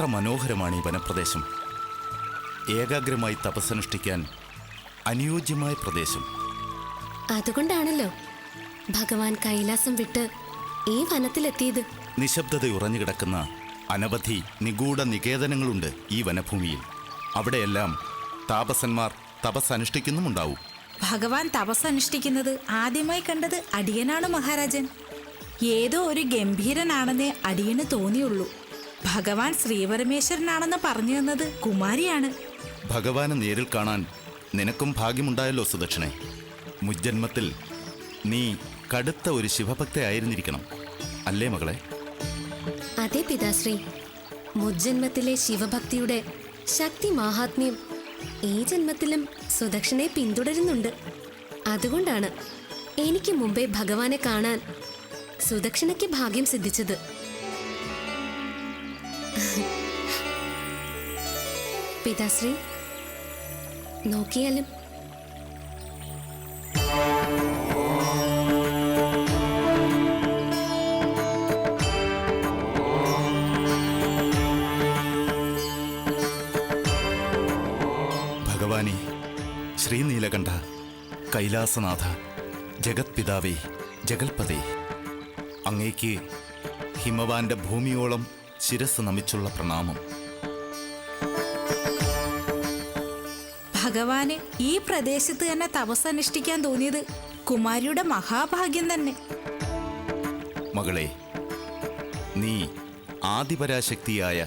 എത്ര മനോഹരമാണ് ഈ വനപ്രദേശം. ഏകാഗ്രമായി തപസ്സനുഷ്ഠിക്കാൻ അനുയോജ്യമായ പ്രദേശം. അതുകൊണ്ടാണല്ലോ ഭഗവാൻ കൈലാസം വിട്ട് ഈ വനത്തിലെത്തിയത്. നിശബ്ദത ഉറഞ്ഞുകിടക്കുന്ന അനവധി നിഗൂഢ നികേതനങ്ങളുണ്ട് ഈ വനഭൂമിയിൽ. അവിടെയെല്ലാം താപസന്മാർ തപസ്സനുഷ്ഠിക്കുന്നുമുണ്ടാവും. ഭഗവാൻ തപസ്സനുഷ്ഠിക്കുന്നത് ആദ്യമായി കണ്ടത് അടിയനാണ് മഹാരാജൻ. ഏതോ ഒരു ഗംഭീരനാണെന്നേ അടിയന് തോന്നിയുള്ളൂ. ഭഗവാൻ ശ്രീപരമേശ്വരനാണെന്ന് പറഞ്ഞു തന്നത് കുമാരിയാണ്. ഭഗവാനെ നേരിൽ കാണാൻ നിനക്കും ഭാഗ്യമുണ്ടായല്ലോ സുദക്ഷിണെ. മുജ്ജന്മത്തിൽ നീ കടുത്ത ഒരു ശിവഭക്തയായിരുന്നിരിക്കണം അല്ലേ മകളെ? അതെ പിതാശ്രീ. മുജ്ജന്മത്തിലെ ശിവഭക്തിയുടെ ശക്തി മാഹാത്മ്യം ഈ ജന്മത്തിലും സുദക്ഷനെ പിന്തുടരുന്നുണ്ട്. അതുകൊണ്ടാണ് എനിക്ക് മുമ്പേ ഭഗവാനെ കാണാൻ സുദക്ഷിണയ്ക്ക് ഭാഗ്യം സിദ്ധിച്ചത്. പിതാശ്രീ നോക്കിയാലും. ഭഗവാനെ ശ്രീനീലകണ്ഠ കൈലാസനാഥ ജഗത്പിതാവേ ജഗൽപതേ അങ്ങേക്ക് ഹിമവാന്റെ ഭൂമിയോളം ശിരസ് നമിച്ചുള്ള പ്രണാമം. ഭഗവാന് ഈ പ്രദേശത്ത് തന്നെ തപസ് അനുഷ്ഠിക്കാൻ തോന്നിയത് കുമാരിയുടെ മഹാഭാഗ്യം തന്നെ. മകളെ നീ ആദിപരാശക്തിയായ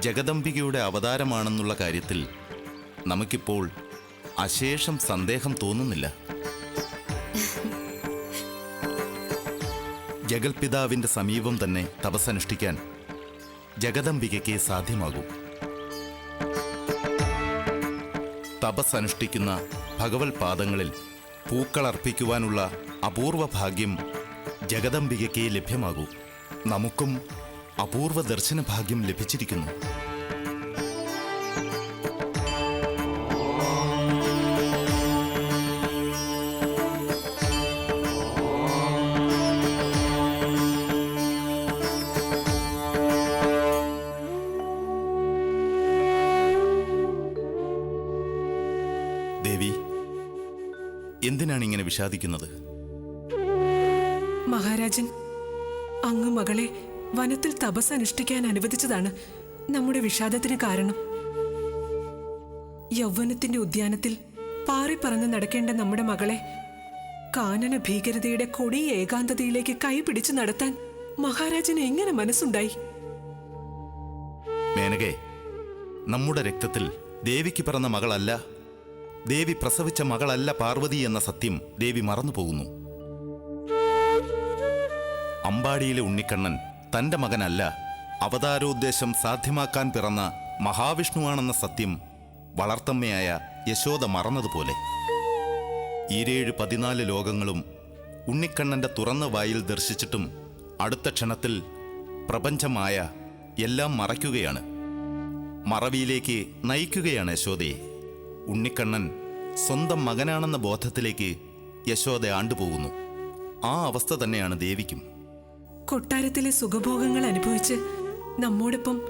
ജഗദംബികയുടെ അവതാരമാണെന്നുള്ള കാര്യത്തിൽ നമുക്കിപ്പോൾ അശേഷം സന്ദേഹം തോന്നുന്നില്ല. ജഗൽപിതാവിന്റെ സമീപം തന്നെ തപസ്സനുഷ്ഠിക്കാൻ ജഗദംബികയ്ക്ക് സാധ്യമാകൂ. തപസ് അനുഷ്ഠിക്കുന്ന ഭഗവത് പാദങ്ങളിൽ പൂക്കളർപ്പിക്കുവാനുള്ള അപൂർവ ഭാഗ്യം ജഗദംബികയ്ക്ക് ലഭ്യമാകൂ. നമുക്കും അപൂർവ ദർശന ഭാഗ്യം ലഭിച്ചിരിക്കുന്നു. വിഷാദിക്കുന്നത്? മഹാരാജൻ അങ്ങ് മകളെ വനത്തിൽ തപസ് അനുഷ്ഠിക്കാൻ അനുവദിച്ചതാണ് നമ്മുടെ വിഷാദത്തിന് കാരണം. യൗവനത്തിന്റെ ഉദ്യാനത്തിൽ പാറിപ്പറന്ന് നടക്കേണ്ട നമ്മുടെ മകളെ കാനന ഭീകരതയുടെ കൊടിയ ഏകാന്തതയിലേക്ക് കൈപിടിച്ച് നടത്താൻ മഹാരാജന് എങ്ങനെ മനസ്സുണ്ടായി? മേനകെ നമ്മുടെ രക്തത്തിൽ ദേവിക്ക് പിറന്ന മകളല്ല ദേവി പ്രസവിച്ച മകളല്ല പാർവതി എന്ന സത്യം ദേവി മറന്നുപോകുന്നു. അമ്പാടിയിലെ ഉണ്ണിക്കണ്ണൻ തന്റെ മകനല്ല അവതാരോദ്ദേശം സാധ്യമാക്കാൻ പിറന്ന മഹാവിഷ്ണുവാണെന്ന സത്യം വളർത്തമ്മയായ യശോദ മറന്നതുപോലെ. ഈരേഴ് പതിനാല് ലോകങ്ങളും ഉണ്ണിക്കണ്ണന്റെ തുറന്ന വായിൽ ദർശിച്ചിട്ടും അടുത്ത ക്ഷണത്തിൽ പ്രപഞ്ചമായ എല്ലാം മറയ്ക്കുകയാണ്. മറവിയിലേക്ക് നയിക്കുകയാണ് യശോദയെ. ഉണ്ണിക്കണ്ണൻ സ്വന്തം മകനാണെന്ന ബോധത്തിലേക്ക് യശോദ ആണ്ടുപോകുന്നു. ആ അവസ്ഥ തന്നെയാണ് ദേവിക്കും. കൊട്ടാരത്തിലെ സുഖഭോഗങ്ങൾ അനുഭവിച്ച് നമ്മോടൊപ്പം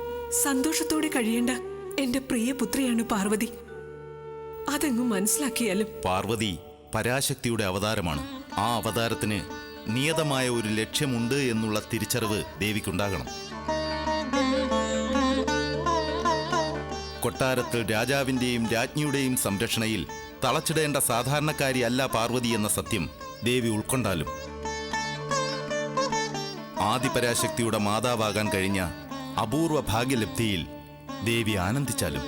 സന്തോഷത്തോടെ കഴിയേണ്ട എന്റെ പ്രിയ പുത്രിയാണ് പാർവതി. അതെങ്ങും മനസ്സിലാക്കിയാലും പാർവതി പരാശക്തിയുടെ അവതാരമാണ്. ആ അവതാരത്തിന് നിയതമായ ഒരു ലക്ഷ്യമുണ്ട് എന്നുള്ള തിരിച്ചറിവ് ദേവിക്കുണ്ടാകണം. കൊട്ടാരത്തിൽ രാജാവിന്റെയും രാജ്ഞിയുടെയും സംരക്ഷണയിൽ തളച്ചിടേണ്ട സാധാരണക്കാരിയല്ല പാർവതി എന്ന സത്യം ദേവി ഉൾക്കൊണ്ടാലും. ആദിപരാശക്തിയുടെ മാതാവാകാൻ കഴിഞ്ഞ അപൂർവ ഭാഗ്യലബ്ധിയിൽ ദേവി ആനന്ദിച്ചാലും.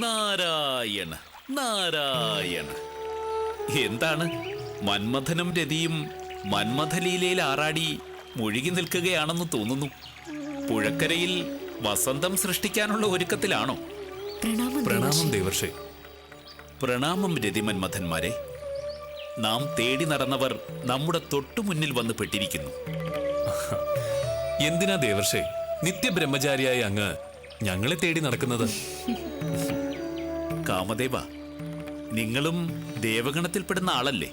നാരായണ നാരായണ. എന്താണ്? മന്മഥനും രതിയും മന്മഥലീലയിൽ ആറാടി മുഴുകി നിൽക്കുകയാണെന്ന് തോന്നുന്നു. പുഴക്കരയിൽ വസന്തം സൃഷ്ടിക്കാനുള്ള ഒരുക്കത്തിലാണോ? പ്രണാമം ദേവർഷെ. പ്രണാമം രതിമന്മഥന്മാരെ നാം തേടി നടന്നവർ നമ്മുടെ തൊട്ടുമുന്നിൽ വന്ന് പെട്ടിരിക്കുന്നു. എന്തിനാ ദേവർഷേ? നിത്യബ്രഹ്മചാരിയായി അങ്ങ് ഞങ്ങളെ തേടി നടക്കുന്നത്? കാമദേവ നിങ്ങളും ദേവഗണത്തിൽപ്പെടുന്ന ആളല്ലേ?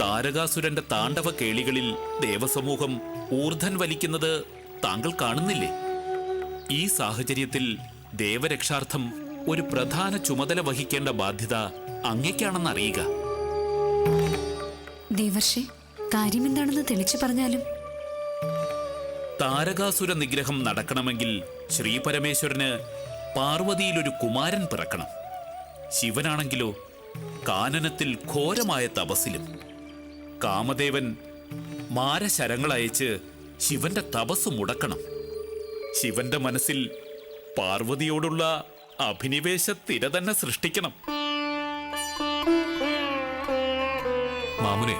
താരകാസുരന്റെ താണ്ഡവ കേളികളിൽ ദേവസമൂഹം ഊർധൻ വലിക്കുന്നത് താങ്കൾ കാണുന്നില്ലേ? ഈ സാഹചര്യത്തിൽ ദേവരക്ഷാർത്ഥം ഒരു പ്രധാന ചുമതല വഹിക്കേണ്ട ബാധ്യത അങ്ങേക്കാണെന്ന് അറിയുക ദേവർഷി കാര്യമെന്താണെന്ന് തെളിച്ചു പറഞ്ഞാലും? താരകാസുര നിഗ്രഹം നടക്കണമെങ്കിൽ ശ്രീപരമേശ്വരന് പാർവതിയിലൊരു കുമാരൻ പിറക്കണം. ശിവനാണെങ്കിലോ കാനനത്തിൽ ഘോരമായ തപസ്സിലും. കാമദേവൻ മാരശരങ്ങളയച്ച് ശിവന്റെ തപസ് മുടക്കണം. ശിവന്റെ മനസ്സിൽ പാർവതിയോടുള്ള അഭിനിവേശ തിര തന്നെ സൃഷ്ടിക്കണം. മാമുനെ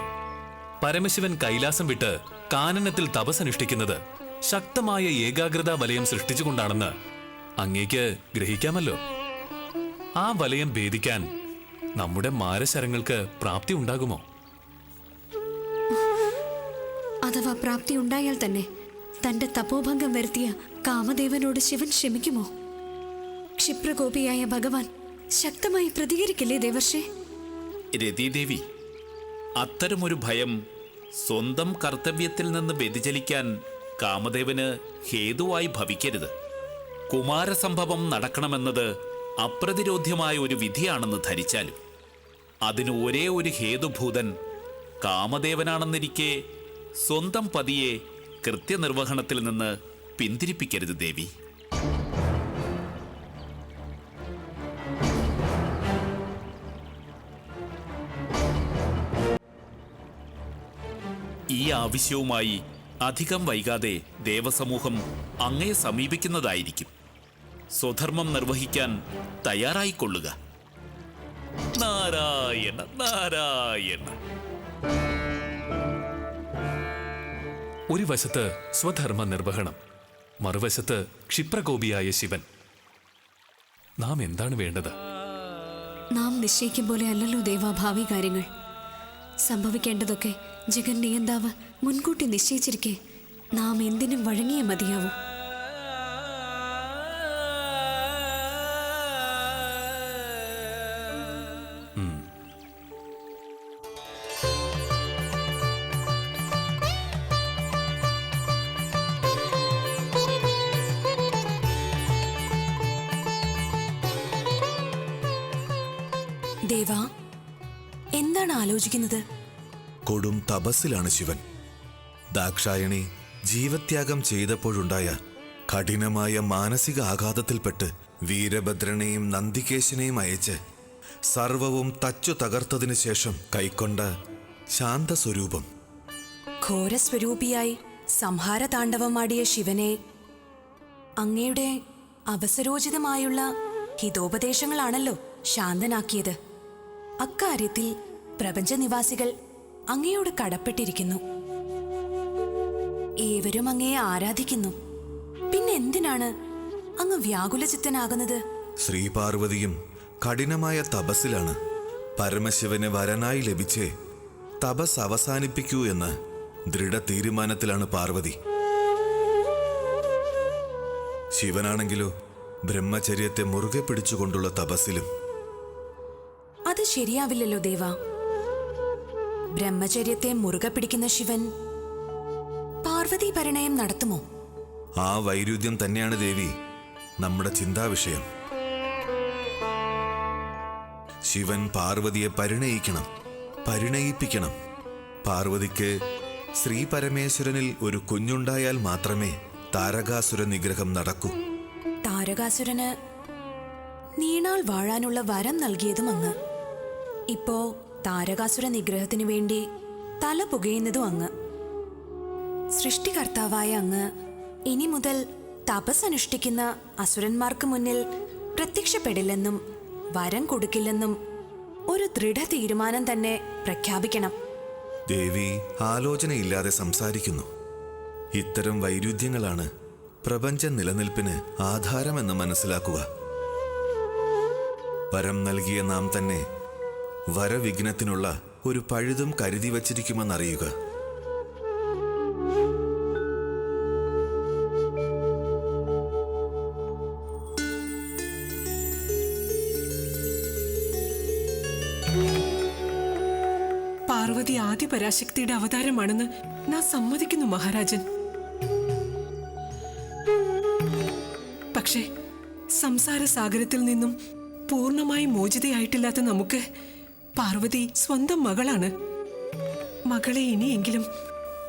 പരമശിവൻ കൈലാസം വിട്ട് കാനനത്തിൽ തപസ്സനുഷ്ഠിക്കുന്നത് ശക്തമായ ഏകാഗ്രതാ വലയം സൃഷ്ടിച്ചുകൊണ്ടാണെന്ന് അങ്ങേക്ക് ഗ്രഹിക്കാമല്ലോ. ആ വലയം ഭേദിക്കാൻ നമ്മുടെ മാരശരങ്ങൾക്ക് പ്രാപ്തി ഉണ്ടാകുമോ? അഥവാ പ്രാപ്തി ഉണ്ടായാൽ തന്നെ തന്റെ തപോഭംഗം വരുത്തിയ കാമദേവനോട് ശിവൻ ക്ഷമിക്കുമോ? ക്ഷിപ്രകോപിയായ ഭഗവാൻ ശക്തമായി പ്രതികരിക്കില്ലേ ദേവർഷേ? രതിദേവി അത്തരമൊരു ഭയം സ്വന്തം കർത്തവ്യത്തിൽ നിന്ന് വ്യതിചലിക്കാൻ കാമദേവന് ഹേതുവായി ഭവിക്കരുത്. കുമാരസംഭവം നടക്കണമെന്നത് അപ്രതിരോധ്യമായ ഒരു വിധിയാണെന്ന് ധരിച്ചാലും അതിന് ഒരേ ഒരു ഹേതുഭൂതൻ കാമദേവനാണെന്നിരിക്കെ സ്വന്തം പതിയെ കൃത്യനിർവഹണത്തിൽ നിന്ന് പിന്തിരിപ്പിക്കരുത് ദേവി. ഈ ആവശ്യവുമായി അധികം വൈകാതെ ദേവസമൂഹം അങ്ങയെ സമീപിക്കുന്നതായിരിക്കും. സ്വധർമ്മം നിർവഹിക്കാൻ തയ്യാറായിക്കൊള്ളുക. നാരായണ നാരായണ. ഒരു വശത്ത് സ്വധർമ്മ നിർവഹണം മറുവശത്ത് ക്ഷിപ്രകോപിയായ ശിവൻ. നാം എന്താണ് വേണ്ടത്? നാം നിശ്ചയിക്കും പോലെ അല്ലല്ലോ ദേവാഭാവി കാര്യങ്ങൾ. സംഭവിക്കേണ്ടതൊക്കെ ജഗൻ നിയന്താവ് മുൻകൂട്ടി നിശ്ചയിച്ചിരിക്കെ. നാം എന്തിനും വഴങ്ങിയേ മതിയാവൂ. ദേവാ എന്താണ് ആലോചിക്കുന്നത്? കൊടും തപസ്സിലാണ് ശിവൻ. ദാക്ഷായണി ജീവത്യാഗം ചെയ്തപ്പോഴുണ്ടായ കഠിനമായ മാനസിക ആഘാതത്തിൽപ്പെട്ട് വീരഭദ്രനെയും നന്ദികേശനെയും അയച്ച് സർവവും തച്ചു തകർത്തതിനു ശേഷം കൈക്കൊണ്ട ശാന്തസ്വരൂപം. ഘോരസ്വരൂപിയായി സംഹാരതാണ്ഡവമാടിയ ശിവനെ അങ്ങയുടെ അവസരോചിതമായുള്ള ഹിതോപദേശങ്ങളാണല്ലോ ശാന്തനാക്കിയത്. അക്കാര്യത്തിൽ പ്രപഞ്ചനിവാസികൾ അങ്ങയോട് കടപ്പെട്ടിരിക്കുന്നു. ഏവരും അങ്ങയെ ആരാധിക്കുന്നു. പിന്നെ എന്തിനാണ് അങ്ങ് വ്യാകുലചിത്തനാകുന്നത്? ശ്രീപാർവതിയും കഠിനമായ തപസ്സിലാണ് പരമശിവന് വരനായി ലഭിച്ചേ തപസ് അവസാനിപ്പിക്കൂ എന്ന് ദൃഢ തീരുമാനത്തിലാണ് പാർവതി. ശിവനാണെങ്കിലോ ബ്രഹ്മചര്യത്തെ മുറുകെ പിടിച്ചുകൊണ്ടുള്ള തപസ്സിലും അത് ശരിയാവില്ലല്ലോ ദേവ. ബ്രഹ്മചര്യത്തെ മുറുകെ പിടിക്കുന്ന ശിവൻ പാർവതി പരിണയം നടത്തുമോ? ആ വൈരുദ്ധ്യം തന്നെയാണ് ദേവി. നമ്മുടെ ചിന്താവിഷയം ശിവൻ പാർവതിയെ പരിണയിക്കണം പരിണയിപ്പിക്കണം. പാർവതിക്ക് ശ്രീ പരമേശ്വരനിൽ ഒരു കുഞ്ഞുണ്ടായാൽ മാത്രമേ താരകാസുര നിഗ്രഹം നടക്കൂ. താരകാസുരന് നീണാൾ വാഴാനുള്ള വരം നൽകിയതും അങ്ങ്. ഇപ്പോ താരകാസുര നിഗ്രഹത്തിനു വേണ്ടി തല പുകയുന്നതും അങ്ങ്. സൃഷ്ടികർത്താവായ അങ്ങ് ഇനി മുതൽ തപസ് അനുഷ്ഠിക്കുന്ന അസുരന്മാർക്ക് മുന്നിൽ പ്രത്യക്ഷപ്പെടില്ലെന്നും വരം കൊടുക്കില്ലെന്നും ഒരു ദൃഢ തീരുമാനം തന്നെ പ്രഖ്യാപിക്കണം. ദേവി ആലോചനയില്ലാതെ സംസാരിക്കുന്നു. ഇത്തരം വൈരുദ്ധ്യങ്ങളാണ് പ്രപഞ്ച നിലനിൽപ്പിന് ആധാരമെന്ന് മനസ്സിലാക്കുക. വരം നൽകിയ നാം തന്നെ വരവിഘ്നത്തിനുള്ള ഒരു പഴുതും കരുതി വച്ചിരിക്കുമെന്നറിയുക. പാർവതി ആദ്യ പരാശക്തിയുടെ അവതാരമാണെന്ന് ഞാൻ സമ്മതിക്കുന്നു മഹാരാജൻ. പക്ഷേ സംസാര സാഗരത്തിൽ നിന്നും പൂർണമായി മോചിതയായിട്ടില്ലാത്ത നമുക്ക് പാർവതി സ്വന്തം മകളാണ്. മകളെ ഇനിയെങ്കിലും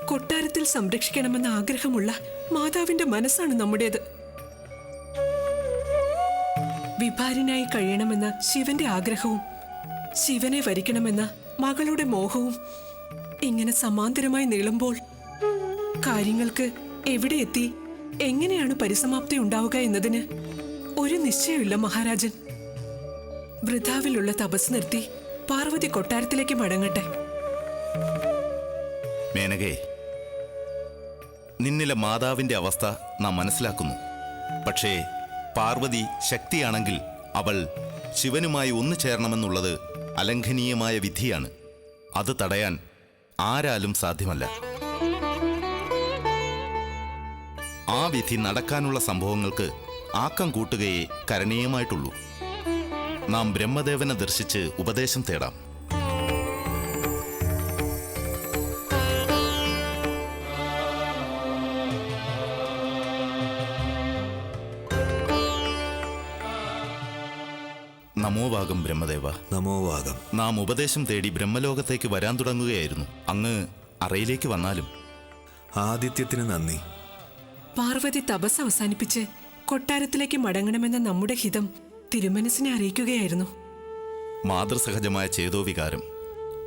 കൊട്ടാരത്തിൽ സംരക്ഷിക്കണമെന്ന ആഗ്രഹമുള്ള മാതാവിന്റെ മനസ്സാണ് നമ്മുടേത്. വിഭാരിനായി കഴിയണമെന്ന ശിവന്റെ ആഗ്രഹവും ശിവനെ വരിക്കണമെന്ന മകളുടെ മോഹവും ഇങ്ങനെ സമാന്തരമായി നീളുമ്പോൾ കാര്യങ്ങൾക്ക് എവിടെ എത്തി എങ്ങനെയാണ് പരിസമാപ്തി ഉണ്ടാവുക എന്നതിന് ഒരു നിശ്ചയമില്ല മഹാരാജൻ. വൃഥാവിലുള്ള തപസ് നിർത്തി പാർവതി കൊട്ടാരത്തിലേക്ക് മടങ്ങട്ടെ. മേനകേ നിന്നിലെ മാതാവിന്റെ അവസ്ഥ നാം മനസ്സിലാക്കുന്നു. പക്ഷേ പാർവതി ശക്തിയാണെങ്കിൽ അവൾ ശിവനുമായി ഒന്നു ചേരണമെന്നുള്ളത് അലംഘനീയമായ വിധിയാണ്. അത് തടയാൻ ആരാലും സാധ്യമല്ല. ആ വിധി നടക്കാനുള്ള സംഭവങ്ങൾക്ക് ആക്കം കൂട്ടുകയേ കരണീയമായിട്ടുള്ളൂ. നാം ബ്രഹ്മദേവനെ ദർശിച്ച് ഉപദേശം തേടാം. നമോവാകം ബ്രഹ്മദേവ. നമോവാകം നാം ഉപദേശം തേടി ബ്രഹ്മലോകത്തേക്ക് വരാൻ തുടങ്ങുകയായിരുന്നു. അങ്ങ് അറയിലേക്ക് വന്നാലും. ആദിത്യത്തിന് നന്ദി. പാർവതി തപസ് അവസാനിപ്പിച്ച് കൊട്ടാരത്തിലേക്ക് മടങ്ങണമെന്ന നമ്മുടെ ഹിതം തിരുമനസിനെ അറിയിക്കുകയായിരുന്നു. മാതൃസഹജമായ ചേതോവികാരം.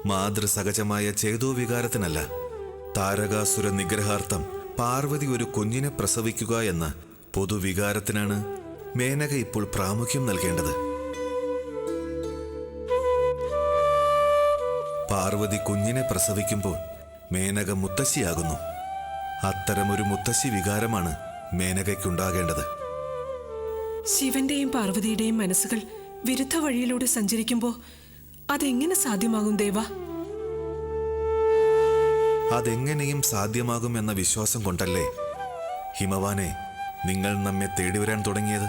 മാതൃസഹജമായ ചേതോവികാരത്തിനല്ല. താരകാസുര നിഗ്രഹാർത്ഥം പാർവതി ഒരു കുഞ്ഞിനെ പ്രസവിക്കുക എന്ന പൊതുവികാരത്തിനാണ് മേനക ഇപ്പോൾ പ്രാമുഖ്യം നൽകേണ്ടത്. പാർവതി കുഞ്ഞിനെ പ്രസവിക്കുമ്പോൾ മേനക മുത്തശ്ശിയാകുന്നു. അത്തരമൊരു മുത്തശ്ശി വികാരമാണ് മേനകയ്ക്കുണ്ടാകേണ്ടത്. ശിവന്റെയും പാർവതിയുടെയും മനസ്സുകൾ വിരുദ്ധ വഴിയിലൂടെ സഞ്ചരിക്കുമ്പോൾ അതെങ്ങനെ സാധ്യമാകും ദേവ? അതെങ്ങനെയും സാധ്യമാകും എന്ന വിശ്വാസം കൊണ്ടല്ലേ ഹിമവാനെ നിങ്ങൾ നമ്മെ തേടിവരാൻ തുടങ്ങിയത്?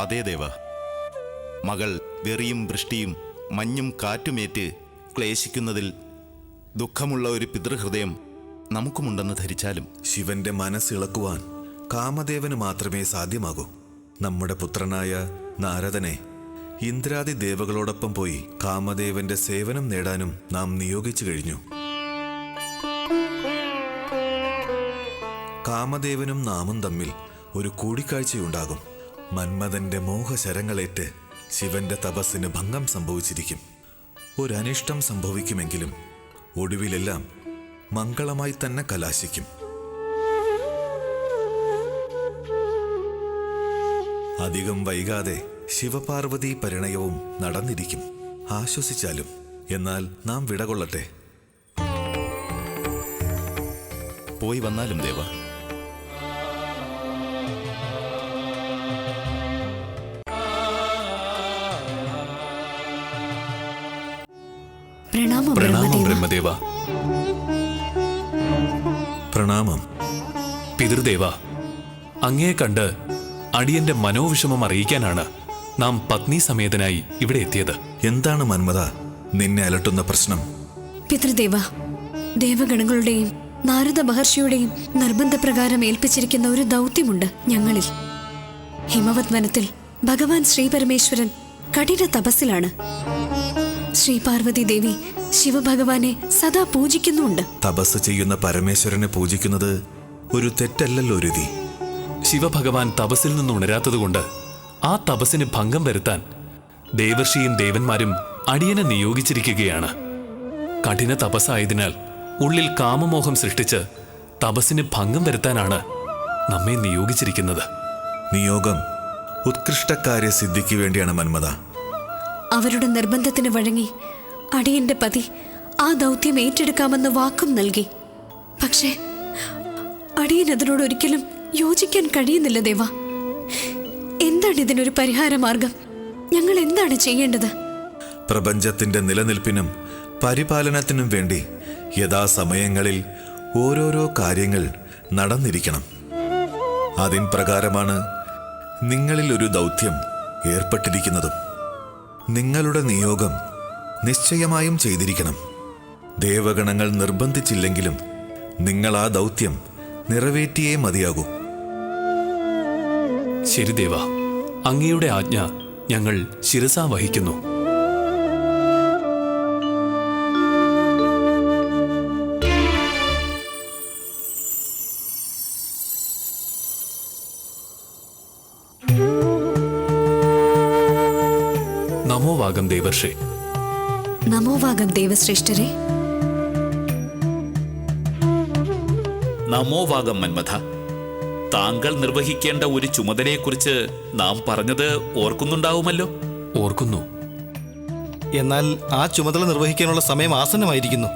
അതേ ദേവ. മകൾ വെറിയും വൃഷ്ടിയും മഞ്ഞും കാറ്റുമേറ്റ് ക്ലേശിക്കുന്നതിൽ ദുഃഖമുള്ള ഒരു പിതൃഹൃദയം നമുക്കുമുണ്ടെന്ന് ധരിച്ചാലും ശിവന്റെ മനസ്സിളക്കുവാൻ കാമദേവന് മാത്രമേ സാധ്യമാകൂ. നമ്മുടെ പുത്രനായ നാരദനെ ഇന്ദ്രാദി ദേവകളോടൊപ്പം പോയി കാമദേവന്റെ സേവനം നേടാനും നാം നിയോഗിച്ചു കഴിഞ്ഞു. കാമദേവനും നാമും തമ്മിൽ ഒരു കൂടിക്കാഴ്ചയുണ്ടാകും. മന്മഥന്റെ മോഹശരങ്ങളേറ്റ് ശിവന്റെ തപസ്സിന് ഭംഗം സംഭവിച്ചിരിക്കും. ഒരനിഷ്ടം സംഭവിക്കുമെങ്കിലും ഒടുവിലെല്ലാം മംഗളമായി തന്നെ കലാശിക്കും. അധികം വൈകാതെ ശിവപാർവതി പരിണയവും നടന്നിരിക്കും. ആശ്വസിച്ചാലും എന്നാൽ നാം വിടകൊള്ളട്ടെ. പോയി വന്നാലും ദേവ. പ്രണാമം ബ്രഹ്മദേവ. പ്രണാമം. പിതൃദേവ അങ്ങേ കണ്ട് അടിയന്റെ മനോവിഷമം അറിയിക്കാനാണ് നാം പത്നി സമേതനായി ഇവിടെ എത്തിയത്. എന്താണ് മന്മത നിന്നെ അലട്ടുന്ന പ്രശ്നം? പിതൃദേവ ദേവഗണങ്ങളുടെയും നാരദ മഹർഷിയുടെയും നിർബന്ധപ്രകാരം ഏൽപ്പിച്ചിരിക്കുന്ന ഒരു ദൗത്യമുണ്ട് ഞങ്ങളിൽ. ഹിമവത് വനത്തിൽ ഭഗവാൻ ശ്രീപരമേശ്വരൻ കഠിന തപസ്സിലാണ്. ശ്രീ പാർവതി ദേവി ശിവഭഗവാനെ സദാ പൂജിക്കുന്നുണ്ട് തപസ് ചെയ്യുന്ന പരമേശ്വരനെ പൂജിക്കുന്നത് ഒരു തെറ്റല്ലല്ലോ രതി. ശിവഭഗവാൻ തപസ്സിൽ നിന്ന് ഉണരാത്തതുകൊണ്ട് ആ തപസ്സിന് ഭംഗം വരുത്താൻ ദേവർഷിയും ദേവന്മാരും അടിയനെ നിയോഗിച്ചിരിക്കുകയാണ്. കഠിന തപസ്സായതിനാൽ ഉള്ളിൽ കാമമോഹം സൃഷ്ടിച്ച് തപസ്സിന് ഭംഗം വരുത്താനാണ് നമ്മെ നിയോഗിച്ചിരിക്കുന്നത്. നിയോഗം ഉത്കൃഷ്ടകാര്യ സിദ്ധിക്ക് വേണ്ടിയാണ് മന്മത. അവരുടെ നിർബന്ധത്തിന് വഴങ്ങി അടിയന്റെ പതി ആ ദൗത്യം ഏറ്റെടുക്കാമെന്ന് വാക്കും നൽകി. പക്ഷേ അടിയൻ അതിനോട് ഒരിക്കലും യോജിക്കാൻ കഴിയുന്നില്ല ദേവ. എന്താണ് ഇതിനൊരു പരിഹാര മാർഗം ഞങ്ങൾ എന്താണ് ചെയ്യേണ്ടത്? പ്രപഞ്ചത്തിന്റെ നിലനിൽപ്പിനും പരിപാലനത്തിനും വേണ്ടി യഥാസമയങ്ങളിൽ ഓരോരോ കാര്യങ്ങൾ നടന്നിരിക്കണം. അതിൻ പ്രകാരമാണ് നിങ്ങളിൽ ഒരു ദൗത്യം ഏർപ്പെട്ടിരിക്കുന്നതും. നിങ്ങളുടെ നിയോഗം നിശ്ചയമായും ചെയ്തിരിക്കണം. ദേവഗണങ്ങൾ നിർബന്ധിച്ചില്ലെങ്കിലും നിങ്ങൾ ആ ദൗത്യം നിറവേറ്റിയേ മതിയാകൂ. ശരി ദേവ. അങ്ങയുടെ ആജ്ഞ ഞങ്ങൾ ശിരസാ വഹിക്കുന്നു. നമോവാഗം ദേവർഷേ. നമോവാഗം ദേവശ്രേഷ്ഠരെ. നമോവാഗം മന്മഥ. താങ്കൾ നിർവഹിക്കേണ്ട ഒരു ചുമതലയെക്കുറിച്ച് നാം പറഞ്ഞത് ഓർക്കുന്നുണ്ടാവുമല്ലോ. ഓർക്കുന്നു. എന്നാൽ ആ ചുമതല നിർവഹിക്കാനുള്ള സമയം ആസന്നമായിരിക്കുന്നു.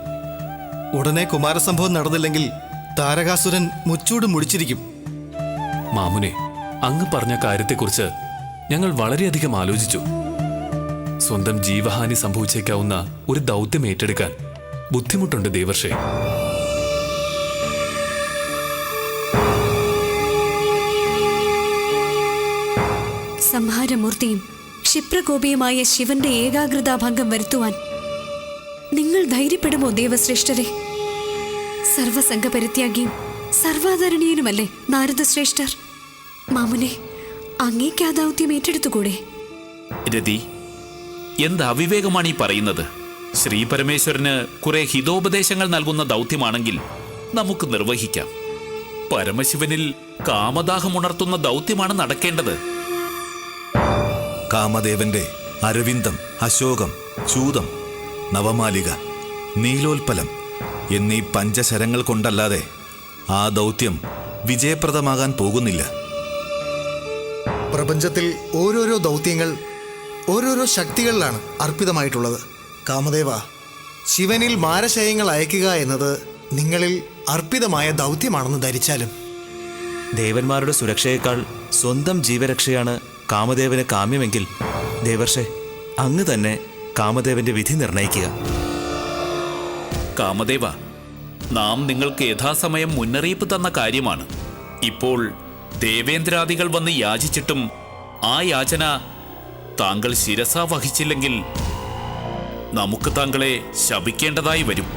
ഉടനെ കുമാരസംഭവം നടന്നില്ലെങ്കിൽ താരകാസുരൻ മുച്ചൂട് മുടിച്ചിരിക്കും. മാമുനെ അങ്ങ് പറഞ്ഞ കാര്യത്തെക്കുറിച്ച് ഞങ്ങൾ വളരെയധികം ആലോചിച്ചു. സ്വന്തം ജീവഹാനി സംഭവിച്ചേക്കാവുന്ന ഒരു ദൗത്യം ഏറ്റെടുക്കാൻ ബുദ്ധിമുട്ടുണ്ട് ദേവർഷേ. സംഹാരമൂർത്തിയും ക്ഷിപ്രകോപിയുമായ ശിവന്റെ ഏകാഗ്രതാഭംഗം വരുത്തുവാൻ നിങ്ങൾ ധൈര്യപ്പെടുമോ ദേവശ്രേഷ്ഠരെ? സർവസംഘപരിത്യാഗിയും സർവാധരണീയനുമല്ലേ നാരദശ്രേഷ്ഠർ? മാമുനെ അങ്ങേക്ക് ദൗത്യം ഏറ്റെടുത്തുകൂടെ? രതി എന്ത് അവിവേകമാണ് ഈ പറയുന്നത്? ശ്രീ പരമേശ്വരന് കുറെ ഹിതോപദേശങ്ങൾ നൽകുന്ന ദൗത്യമാണെങ്കിൽ നമുക്ക് നിർവഹിക്കാം. പരമശിവനിൽ കാമദാഹമുണർത്തുന്ന ദൗത്യമാണ് നടക്കേണ്ടത്. കാമദേവന്റെ അരവിന്ദം അശോകം ചൂതം നവമാലിക നീലോൽപ്പലം എന്നീ പഞ്ചശരങ്ങൾ കൊണ്ടല്ലാതെ ആ ദൗത്യം വിജയപ്രദമാകാൻ പോകുന്നില്ല. പ്രപഞ്ചത്തിൽ ഓരോരോ ദൗത്യങ്ങൾ ഓരോരോ ശക്തികളിലാണ് അർപ്പിതമായിട്ടുള്ളത്. കാമദേവ ശിവനിൽ മാരശയങ്ങൾ അയക്കുക എന്നത് നിങ്ങളിൽ അർപ്പിതമായ ദൗത്യമാണെന്ന് ധരിച്ചാലും. ദേവന്മാരുടെ സുരക്ഷയേക്കാൾ സ്വന്തം ജീവരക്ഷയാണ് കാമദേവന് കാമ്യമെങ്കിൽ ദേവർഷെ അങ്ങ് തന്നെ കാമദേവന്റെ വിധി നിർണയിക്കുക. കാമദേവ നാം നിങ്ങൾക്ക് യഥാസമയം മുന്നറിയിപ്പ് തന്ന കാര്യമാണ്. ഇപ്പോൾ ദേവേന്ദ്രാദികൾ വന്ന് യാചിച്ചിട്ടും ആ യാചന താങ്കൾ ശിരസ വഹിച്ചില്ലെങ്കിൽ നമുക്ക് താങ്കളെ ശപിക്കേണ്ടതായി വരും.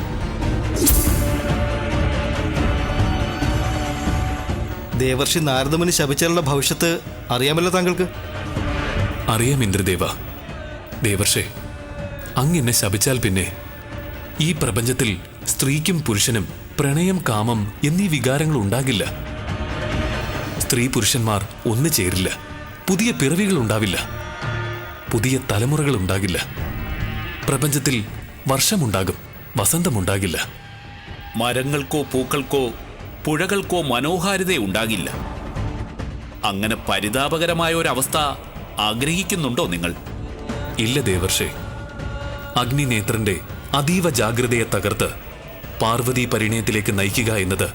ദേവർഷി നാരദമുനി ശപിച്ചാലുള്ള ഭവിഷ്യത്ത് അറിയാമല്ലോ താങ്കൾക്ക്. അറിയാം ഇന്ദ്രദേവ. ദേവർഷേ അങ്ങെന്നെ ശപിച്ചാൽ പിന്നെ ഈ പ്രപഞ്ചത്തിൽ സ്ത്രീക്കും പുരുഷനും പ്രണയം കാമം എന്നീ വികാരങ്ങൾ ഉണ്ടാകില്ല. സ്ത്രീ പുരുഷന്മാർ ഒന്നു ചേരില്ല. പുതിയ പിറവികൾ ഉണ്ടാവില്ല. പുതിയ തലമുറകൾ ഉണ്ടാകില്ല. പ്രപഞ്ചത്തിൽ വർഷമുണ്ടാകും വസന്തമുണ്ടാകില്ല. മരങ്ങൾക്കോ പൂക്കൾക്കോ പുഴകൾക്കോ മനോഹാരിത ഉണ്ടാകില്ല. അങ്ങനെ പരിതാപകരമായ ഒരവസ്ഥ ആഗ്രഹിക്കുന്നുണ്ടോ നിങ്ങൾ? ഇല്ല ദേവർഷേ. അഗ്നിനേത്രന്റെ അതീവ ജാഗ്രതയെ തകർത്ത് പാർവതി പരിണയത്തിലേക്ക് നയിക്കുക എന്നത്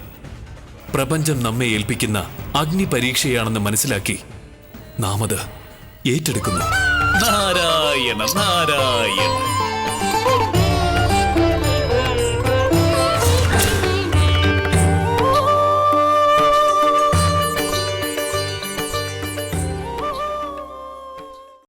പ്രപഞ്ചം നമ്മെ ഏൽപ്പിക്കുന്ന അഗ്നി പരീക്ഷയാണെന്ന് മനസ്സിലാക്കി നാം അത് ഏറ്റെടുക്കുന്നു. നാരായണ നാരായണ.